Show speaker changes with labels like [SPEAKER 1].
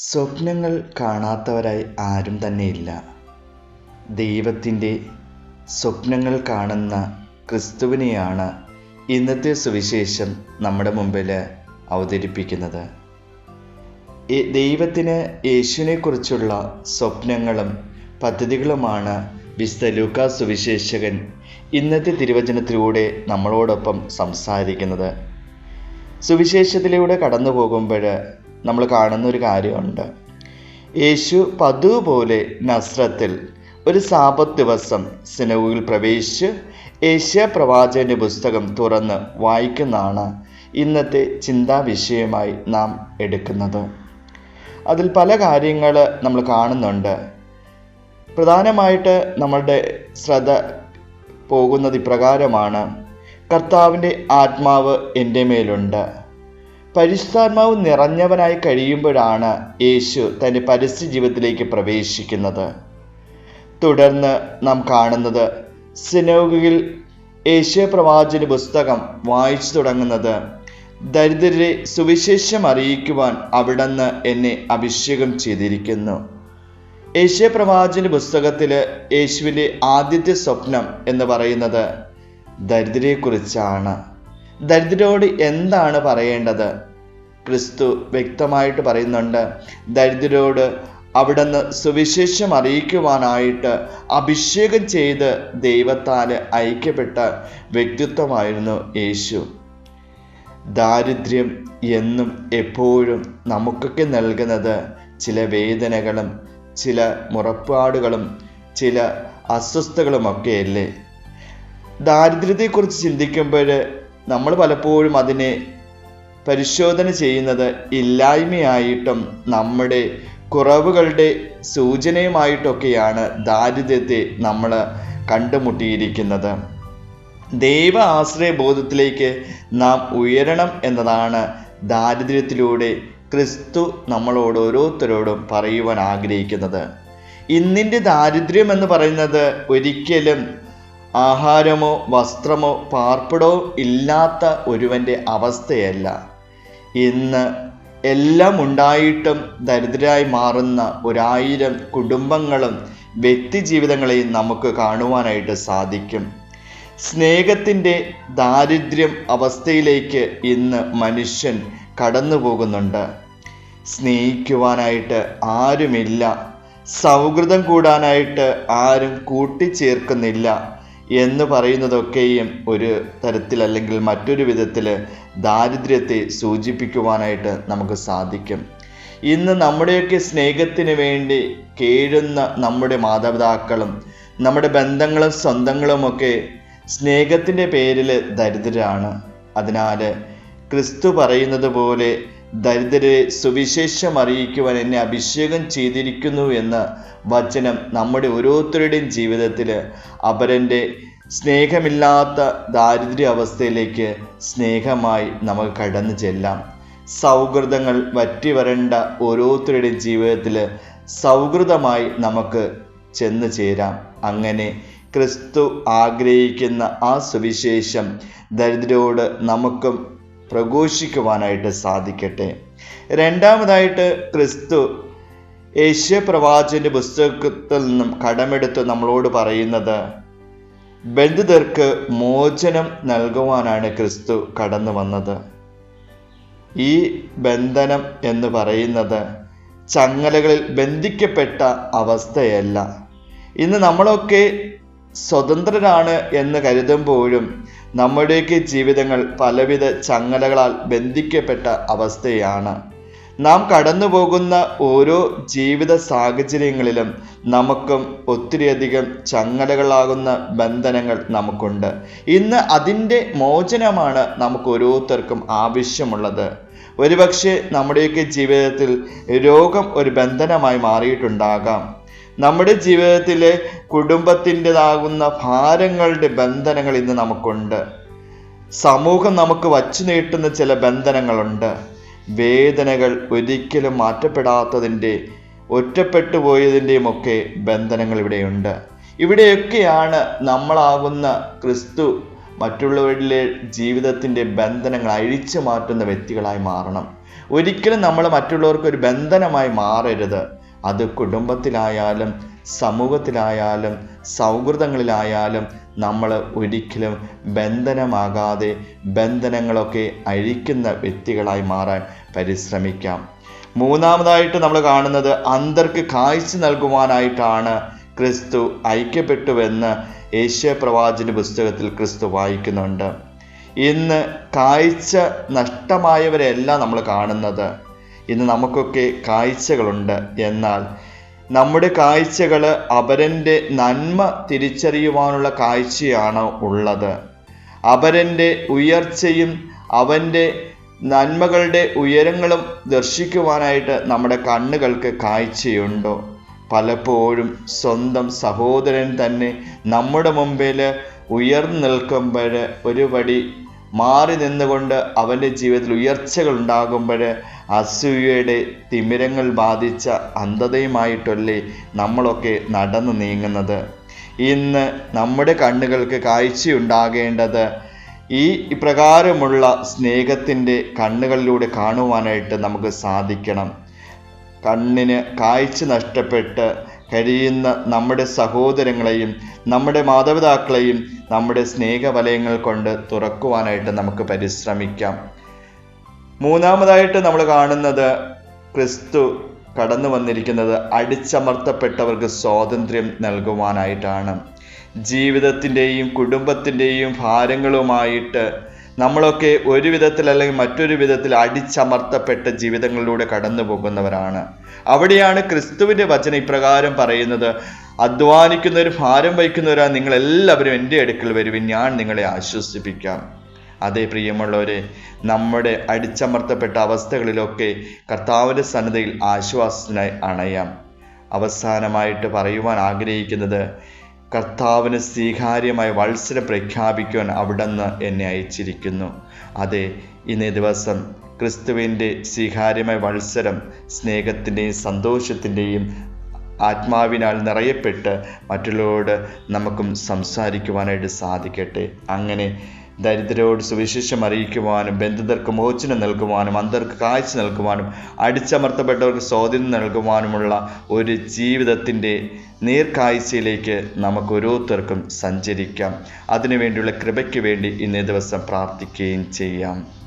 [SPEAKER 1] സ്വപ്നങ്ങൾ കാണാത്തവരായി ആരും തന്നെയില്ല. ദൈവത്തിന്റെ സ്വപ്നങ്ങൾ കാണുന്ന ക്രിസ്തുവിനെയാണ് ഇന്നത്തെ സുവിശേഷം നമ്മുടെ മുമ്പിൽ അവതരിപ്പിക്കുന്നത്. ദൈവത്തിന് യേശുവിനെക്കുറിച്ചുള്ള സ്വപ്നങ്ങളും പദ്ധതികളുമാണ് വിശുദ്ധ സുവിശേഷകൻ ഇന്നത്തെ തിരുവചനത്തിലൂടെ നമ്മളോടൊപ്പം സംസാരിക്കുന്നത്. സുവിശേഷത്തിലൂടെ കടന്നു പോകുമ്പോൾ നമ്മൾ കാണുന്ന ഒരു കാര്യമുണ്ട്. യേശു പതിവ് പോലെ നസ്രത്തിൽ ഒരു സാപത്ത് ദിവസം സിനവുകിൽ പ്രവേശിച്ച് ഏഷ്യ പ്രവാചകന്റെ പുസ്തകം തുറന്ന് വായിക്കുന്നതാണ് ഇന്നത്തെ ചിന്താ വിഷയമായി നാം എടുക്കുന്നത്. അതിൽ പല കാര്യങ്ങൾ നമ്മൾ കാണുന്നുണ്ട്. പ്രധാനമായിട്ട് നമ്മളുടെ ശ്രദ്ധ പോകുന്നത് ഇപ്രകാരമാണ്. കർത്താവിന്റെ ആത്മാവ് എന്റെ മേലുണ്ട്. പരിശുദ്ധാത്മാവ് നിറഞ്ഞവനായി കഴിയുമ്പോഴാണ് യേശു തന്റെ പരസ്യ ജീവിതത്തിലേക്ക് പ്രവേശിക്കുന്നത്. തുടർന്ന് നാം കാണുന്നത് സിനോഗിൽ യേശു പ്രവാചന പുസ്തകം വായിച്ചു തുടങ്ങുന്നത് ദരിദ്രരെ സുവിശേഷം അറിയിക്കുവാൻ അവിടുന്ന് എന്നെ അഭിഷേകം ചെയ്തിരിക്കുന്നു. യേശു പ്രവാചന പുസ്തകത്തിൽ യേശുവിന്റെ ആദ്യത്തെ സ്വപ്നം എന്ന് പറയുന്നത് ദരിദ്രയെക്കുറിച്ചാണ് ദരിദ്രരോട് എന്താണ് പറയേണ്ടത്? ക്രിസ്തു വ്യക്തമായിട്ട് പറയുന്നുണ്ട് ദരിദ്രരോട് അവിടുന്ന് സുവിശേഷം അറിയിക്കുവാനായിട്ട് അഭിഷേകം ചെയ്ത് ദൈവത്താൽ ഐക്യപ്പെട്ട വ്യക്തിത്വമായിരുന്നു യേശു. ദാരിദ്ര്യം എന്നും എപ്പോഴും നമുക്കൊക്കെ നൽകുന്നത് ചില വേദനകളും ചില മുറപ്പാടുകളും ചില അസ്വസ്ഥകളുമൊക്കെയല്ലേ ദാരിദ്ര്യത്തെക്കുറിച്ച് ചിന്തിക്കുമ്പോൾ നമ്മൾ പലപ്പോഴും അതിനെ പരിശോധന ചെയ്യുന്നത് ഇല്ലായ്മയായിട്ടും നമ്മുടെ കുറവുകളുടെ സൂചനയുമായിട്ടൊക്കെയാണ് ദാരിദ്ര്യത്തെ നമ്മൾ കണ്ടുമുട്ടിയിരിക്കുന്നത്. ദൈവ ആശ്രയ ബോധത്തിലേക്ക് നാം ഉയരണം എന്നതാണ് ദാരിദ്ര്യത്തിലൂടെ ക്രിസ്തു നമ്മളോട് ഓരോരുത്തരോടും പറയുവാൻ ആഗ്രഹിക്കുന്നത്. ഇന്നിന്റെ ദാരിദ്ര്യം എന്ന് പറയുന്നത് ഒരിക്കലും ആഹാരമോ വസ്ത്രമോ പാർപ്പിടോ ഇല്ലാത്ത ഒരുവന്റെ അവസ്ഥയല്ല. ഇന്ന് എല്ലാം ഉണ്ടായിട്ടും ദരിദ്രരായി മാറുന്ന ഒരായിരം കുടുംബങ്ങളും വ്യക്തി ജീവിതങ്ങളെയും നമുക്ക് കാണുവാനായിട്ട് സാധിക്കും. സ്നേഹത്തിന്റെ ദാരിദ്ര്യം അവസ്ഥയിലേക്ക് ഇന്ന് മനുഷ്യൻ കടന്നു പോകുന്നുണ്ട് സ്നേഹിക്കുവാനായിട്ട് ആരുമില്ല. സൗഹൃദം കൂടാനായിട്ട് ആരും കൂട്ടിച്ചേർക്കുന്നില്ല. എന്ന് പറയുന്നതൊക്കെയും ഒരു തരത്തിൽ അല്ലെങ്കിൽ മറ്റൊരു വിധത്തിൽ ദാരിദ്ര്യത്തെ സൂചിപ്പിക്കുവാനായിട്ട് നമുക്ക് സാധിക്കും. ഇന്ന് നമ്മുടെയൊക്കെ സ്നേഹത്തിന് വേണ്ടി കേഴുന്ന നമ്മുടെ മാതാപിതാക്കളും നമ്മുടെ ബന്ധങ്ങളും സ്വന്തങ്ങളുമൊക്കെ സ്നേഹത്തിന്റെ പേരിൽ ദരിദ്രരാണ്. അതിനാൽ ക്രിസ്തു പറയുന്നത് പോലെ ദരിദ്രരെ സുവിശേഷം അറിയിക്കുവാൻ എന്നെ അഭിഷേകം ചെയ്തിരിക്കുന്നു എന്ന വചനം നമ്മുടെ ഓരോരുത്തരുടെയും ജീവിതത്തിൽ അപരന്റെ സ്നേഹമില്ലാത്ത ദാരിദ്ര്യ അവസ്ഥയിലേക്ക് സ്നേഹമായി നമുക്ക് കടന്നു ചെല്ലാം. സൗഹൃദങ്ങൾ വറ്റി വരേണ്ട ഓരോരുത്തരുടെയും ജീവിതത്തിൽ സൗഹൃദമായി നമുക്ക് ചെന്ന് ചേരാം. അങ്ങനെ ക്രിസ്തു ആഗ്രഹിക്കുന്ന ആ സുവിശേഷം ദരിദ്രരോട് നമുക്കും പ്രഘോഷിക്കുവാനായിട്ട് സാധിക്കട്ടെ. രണ്ടാമതായിട്ട് ക്രിസ്തു യേശ്യ പ്രവാചന്റെ പുസ്തകത്തിൽ നിന്നും കടമെടുത്ത് നമ്മളോട് പറയുന്നത് ബന്ധിതർക്ക് മോചനം നൽകുവാനാണ് ക്രിസ്തു കടന്നു വന്നത്. ഈ ബന്ധനം എന്ന് പറയുന്നത് ചങ്ങലകളിൽ ബന്ധിക്കപ്പെട്ട അവസ്ഥയല്ല. ഇന്ന് നമ്മളൊക്കെ സ്വതന്ത്രരാണ് എന്ന് കരുതുമ്പോഴും നമ്മുടെയൊക്കെ ജീവിതങ്ങൾ പലവിധ ചങ്ങലകളാൽ ബന്ധിക്കപ്പെട്ട അവസ്ഥയാണ്. നാം കടന്നു പോകുന്ന ഓരോ ജീവിത സാഹചര്യങ്ങളിലും നമുക്കും ഒത്തിരിയധികം ചങ്ങലകളാകുന്ന ബന്ധനങ്ങൾ നമുക്കുണ്ട്. ഇന്ന് അതിന്റെ മോചനമാണ് നമുക്ക് ഓരോരുത്തർക്കും ആവശ്യമുള്ളത്. ഒരുപക്ഷെ നമ്മുടെയൊക്കെ ജീവിതത്തിൽ രോഗം ഒരു ബന്ധനമായി മാറിയിട്ടുണ്ടാകാം. നമ്മുടെ ജീവിതത്തിലെ കുടുംബത്തിന്റെതാകുന്ന ഭാരങ്ങളുടെ ബന്ധനങ്ങൾ ഇന്ന് നമുക്കുണ്ട്. സമൂഹം നമുക്ക് വച്ചു നീട്ടുന്ന ചില ബന്ധനങ്ങളുണ്ട്. വേദനകൾ ഒരിക്കലും മാറ്റപ്പെടാത്തതിന്റെ ഒറ്റപ്പെട്ടു പോയതിന്റെയും ഒക്കെ ബന്ധനങ്ങൾ ഇവിടെയുണ്ട്. ഇവിടെയൊക്കെയാണ് നമ്മളാകുന്ന ക്രിസ്തു മറ്റുള്ളവരിലെ ജീവിതത്തിന്റെ ബന്ധനങ്ങൾ അഴിച്ചു മാറ്റുന്ന വ്യക്തികളായി മാറണം. ഒരിക്കലും നമ്മൾ മറ്റുള്ളവർക്ക് ഒരു ബന്ധനമായി മാറരുത്. അത് കുടുംബത്തിലായാലും സമൂഹത്തിലായാലും സൗഹൃദങ്ങളിലായാലും നമ്മൾ ഒരിക്കലും ബന്ധനമാകാതെ ബന്ധനങ്ങളൊക്കെ അഴിക്കുന്ന വ്യക്തികളായി മാറാൻ പരിശ്രമിക്കാം. മൂന്നാമതായിട്ട് നമ്മൾ കാണുന്നത് അന്തർക്ക് കാഴ്ച നൽകുവാനായിട്ടാണ് ക്രിസ്തു ഐക്യപ്പെട്ടുവെന്ന് ഏഷ്യ പ്രവാചന പുസ്തകത്തിൽ ക്രിസ്തു വായിക്കുന്നുണ്ട്. ഇന്ന് കാഴ്ച നഷ്ടമായവരെയല്ല നമ്മൾ കാണുന്നത്. ഇന്ന് നമുക്കൊക്കെ കാഴ്ചകളുണ്ട്. എന്നാൽ നമ്മുടെ കാഴ്ചകൾ അപരന്റെ നന്മ തിരിച്ചറിയുവാനുള്ള കാഴ്ചയാണ് ഉള്ളത്. അപരന്റെ ഉയർച്ചയും അവന്റെ നന്മകളുടെ ഉയരങ്ങളും ദർശിക്കുവാനായിട്ട് നമ്മുടെ കണ്ണുകൾക്ക് കാഴ്ചയുണ്ടോ? പലപ്പോഴും സ്വന്തം സഹോദരൻ തന്നെ നമ്മുടെ മുമ്പിൽ ഉയർന്നു നിൽക്കുമ്പോൾ ഒരു പടി മാറി നിന്നുകൊണ്ട് അവന്റെ ജീവിതത്തിൽ ഉയർച്ചകൾ ഉണ്ടാകുമ്പോൾ അസൂയയുടെ തിമിരങ്ങൾ ബാധിച്ച അന്ധതയുമായിട്ടല്ലേ നമ്മളൊക്കെ നടന്നു നീങ്ങുന്നത്. ഇന്ന് നമ്മുടെ കണ്ണുകൾക്ക് കാഴ്ചയുണ്ടാകേണ്ടത് ഈ ഇപ്രകാരമുള്ള സ്നേഹത്തിന്റെ കണ്ണുകളിലൂടെ കാണുവാനായിട്ട് നമുക്ക് സാധിക്കണം. കണ്ണിന് കാഴ്ച നഷ്ടപ്പെട്ട് കഴിയുന്ന നമ്മുടെ സഹോദരങ്ങളെയും നമ്മുടെ മാതാപിതാക്കളെയും നമ്മുടെ സ്നേഹവലയങ്ങൾ കൊണ്ട് തുറക്കുവാനായിട്ട് നമുക്ക് പരിശ്രമിക്കാം. മൂന്നാമതായിട്ട് നമ്മൾ കാണുന്നത് ക്രിസ്തു കടന്നു വന്നിരിക്കുന്നത് അടിച്ചമർത്തപ്പെട്ടവർക്ക് സ്വാതന്ത്ര്യം നൽകുവാനായിട്ടാണ്. ജീവിതത്തിന്റെയും കുടുംബത്തിന്റെയും ഭാരങ്ങളുമായിട്ട് നമ്മളൊക്കെ ഒരു വിധത്തിൽ അല്ലെങ്കിൽ മറ്റൊരു വിധത്തിൽ അടിച്ചമർത്തപ്പെട്ട ജീവിതങ്ങളിലൂടെ കടന്നു പോകുന്നവരാണ്. അവിടെയാണ് ക്രിസ്തുവിന്റെ വചനം ഇപ്രകാരം പറയുന്നത് അധ്വാനിക്കുന്നവരും ഭാരം വഹിക്കുന്നവരാ നിങ്ങളെല്ലാവരും എന്റെ അടുക്കൽ വരുവിൻ ഞാൻ നിങ്ങളെ ആശ്വസിപ്പിക്കാം. അതേ പ്രിയമുള്ളവരെ നമ്മുടെ അടിച്ചമർത്തപ്പെട്ട അവസ്ഥകളിലൊക്കെ കർത്താവിന്റെ സന്നദ്ധയിൽ ആശ്വാസത്തിനായി അണയാം. അവസാനമായിട്ട് പറയുവാൻ ആഗ്രഹിക്കുന്നത് കർത്താവിന് സ്വീകാര്യമായ വത്സരം പ്രഖ്യാപിക്കുവാൻ അവിടുന്ന് എന്നെ അയച്ചിരിക്കുന്നു. അതെ ഇന്നേ ദിവസം ക്രിസ്തുവിന്റെ സ്വീകാര്യമായ വത്സരം സ്നേഹത്തിന്റെയും സന്തോഷത്തിന്റെയും ആത്മാവിനാൽ നിറയപ്പെട്ട് മറ്റുള്ളവരോട് നമുക്കും സംസാരിക്കുവാനായിട്ട് സാധിക്കട്ടെ. അങ്ങനെ ദരിദ്രരോട് സുവിശേഷം അറിയിക്കുവാനും ബന്ധിതർക്ക് മോചനം നൽകുവാനും അന്തർക്ക് കാഴ്ച നൽകുവാനും അടിച്ചമർത്തപ്പെട്ടവർക്ക് സ്വാതന്ത്ര്യം നൽകുവാനുമുള്ള ഒരു ജീവിതത്തിന്റെ നീർക്കാഴ്ചയിലേക്ക് നമുക്ക് ഓരോരുത്തർക്കും സഞ്ചരിക്കാം. അതിനുവേണ്ടിയുള്ള കൃപയ്ക്ക് വേണ്ടി ഇന്നേ ദിവസം പ്രാർത്ഥിക്കുകയും ചെയ്യാം.